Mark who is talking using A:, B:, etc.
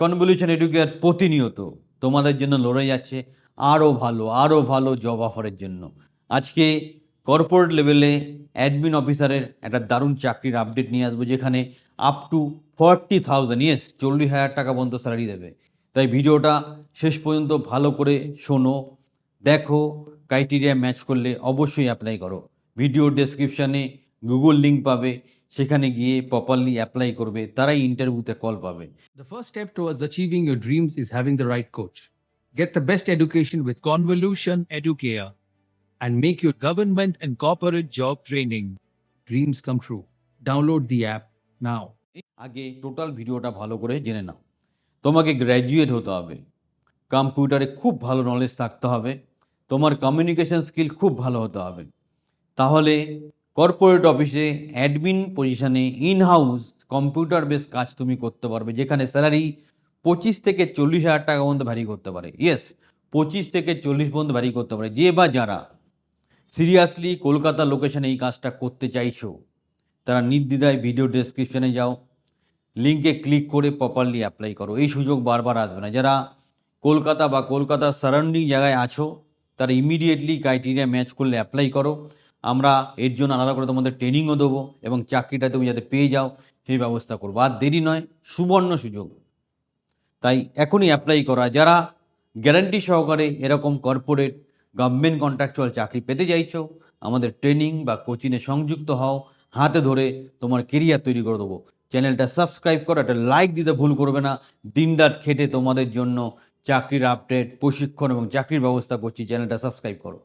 A: Convolution educare প্রতিনিয়ত তোমাদের জন্য লড়ে যাচ্ছে আরও ভালো আরও ভালো জব অফারের জন্য। আজকে কর্পোরেট লেভেলে অ্যাডমিন অফিসারের একটা দারুণ চাকরির আপডেট নিয়ে আসব, যেখানে up to forty thousand yes চল্লিশ হাজার টাকা পর্যন্ত স্যালারি দেবে। তাই ভিডিওটা শেষ পর্যন্ত ভালো করে শোনো, দেখো ক্রাইটেরিয়া ম্যাচ করলে অবশ্যই অ্যাপ্লাই করো। ভিডিও ডেসক্রিপশানে গুগল লিঙ্ক পাবে সেখানে গিয়ে প্রপারলি অ্যাপ্লাই করবে তারাই ইন্টারভিউতে কল পাবে।
B: The first step towards achieving your dreams is having the right coach get the best education with convolution educare and make your government and corporate job training dreams come true download the app now
A: আগে total ভিডিওটা ভালো করে জেনে নাও। তোমাকে graduate হতে হবে। কম্পিউটারে খুব ভালো নলেজ থাকতে হবে। তোমার কমিউনিকেশন স্কিল খুব ভালো হতে হবে। তাহলে কর্পোরেট অফিসে অ্যাডমিন পজিশনে ইন হাউস কম্পিউটার বেস কাজ তুমি করতে পারবে, যেখানে স্যালারি পঁচিশ থেকে চল্লিশ হাজার টাকা পর্যন্ত ভ্যারি করতে পারে। ইয়েস পঁচিশ থেকে চল্লিশ পর্যন্ত ভ্যারি করতে পারে। যে বা যারা সিরিয়াসলি কলকাতা লোকেশনে এই কাজটা করতে চাইছো, তারা নির্দ্বিধায় ভিডিও ডেসক্রিপশনে যাও লিঙ্কে ক্লিক করে প্রপারলি অ্যাপ্লাই করো। এই সুযোগ বারবার আসবে না। যারা কলকাতা বা কলকাতার সারাউন্ডিং জায়গায় আছো, তারা ইমিডিয়েটলি ক্রাইটেরিয়া ম্যাচ করলে অ্যাপ্লাই করো। আমরা এর জন্য আলাদা করে তোমাদের ট্রেনিংও দেবো এবং চাকরিটা তুমি যাতে পেয়ে যাও, সেই ব্যবস্থা করব। আর দেরি নয়, সুবর্ণ সুযোগ। তাই এখনই অ্যাপ্লাই করা। যারা গ্যারান্টি সহকারে এরকম কর্পোরেট গভর্নমেন্ট কন্ট্রাকচুয়াল চাকরি পেতে চাইছো, আমাদের ট্রেনিং বা কোচিংয়ে সংযুক্ত হও, হাতে ধরে তোমার কেরিয়ার তৈরি করে দেবো। চ্যানেলটা সাবস্ক্রাইব করো, একটা লাইক দিতে ভুল করবে না। দিনরাত খেটে তোমাদের জন্য চাকরির আপডেট প্রশিক্ষণ এবং চাকরির ব্যবস্থা করছি। চ্যানেলটা সাবস্ক্রাইব করো।